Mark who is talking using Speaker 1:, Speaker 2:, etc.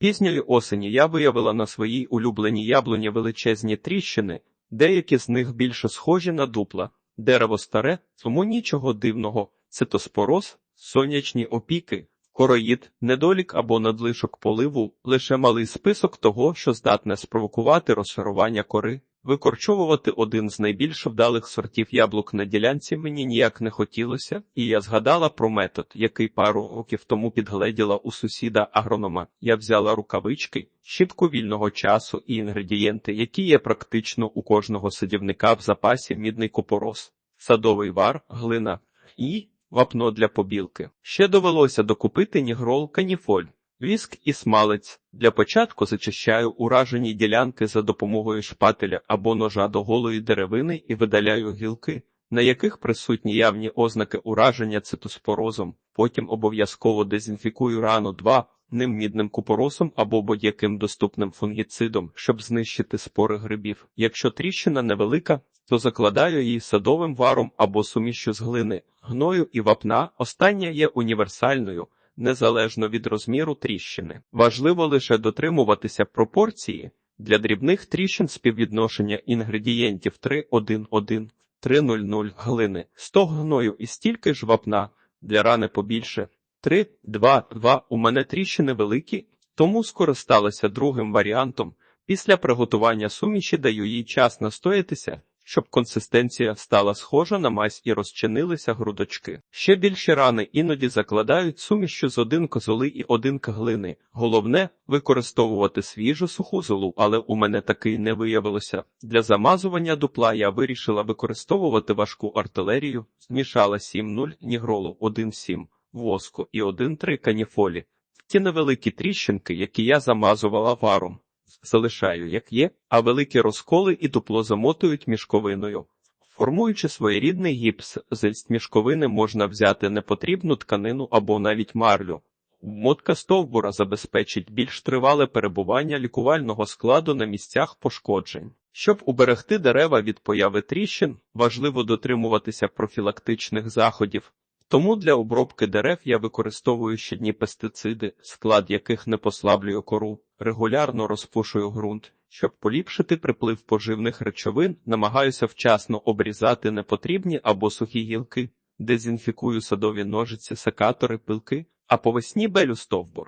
Speaker 1: Пізньої осені я виявила на своїй улюбленій яблуні величезні тріщини, деякі з них більше схожі на дупла. Дерево старе, тому нічого дивного. Цитоспороз, сонячні опіки, короїд, недолік або надлишок поливу, лише малий список того, що здатне спровокувати розшарування кори. Викорчовувати один з найбільш вдалих сортів яблук на ділянці мені ніяк не хотілося, і я згадала про метод, який пару років тому підгледіла у сусіда агронома. Я взяла рукавички, щітку вільного часу і інгредієнти, які є практично у кожного садівника в запасі мідний купорос, садовий вар, глина і вапно для побілки. Ще довелося докупити нігрол каніфоль. Віск і смалець. Для початку зачищаю уражені ділянки за допомогою шпателя або ножа до голої деревини і видаляю гілки, на яких присутні явні ознаки ураження цитоспорозом. Потім обов'язково дезінфікую рану 2 ним мідним купоросом або будь-яким доступним фунгіцидом, щоб знищити спори грибів. Якщо тріщина невелика, то закладаю її садовим варом або сумішю з глини, гною і вапна. Остання є універсальною незалежно від розміру тріщини. Важливо лише дотримуватися пропорції для дрібних тріщин співвідношення інгредієнтів 3-1-1, 3-0-0 глини, 100 гною і стільки ж вапна, для рани побільше. 3-2-2 у мене тріщини великі, тому скористалася другим варіантом. Після приготування суміші даю їй час настоятися, щоб консистенція стала схожа на мазь і розчинилися грудочки. Ще більші рани іноді закладають сумішю з один козоли і один глини. Головне використовувати свіжу суху золу, але у мене такий не виявилося. Для замазування дупла я вирішила використовувати важку артилерію, змішала 7-0 нігролу 1-7 воску і 1-3 каніфолі. Ті невеликі тріщинки, які я замазувала варом залишаю, як є, а великі розколи і дупло замотують мішковиною. Формуючи своєрідний гіпс, з мішковини можна взяти непотрібну тканину або навіть марлю. Мотка стовбура забезпечить більш тривале перебування лікувального складу на місцях пошкоджень. Щоб уберегти дерева від появи тріщин, важливо дотримуватися профілактичних заходів. Тому для обробки дерев я використовую щодні пестициди, склад яких не послаблює кору, регулярно розпушую ґрунт. Щоб поліпшити приплив поживних речовин, намагаюся вчасно обрізати непотрібні або сухі гілки, дезінфікую садові ножиці, секатори, пилки, а по весні белю стовбур.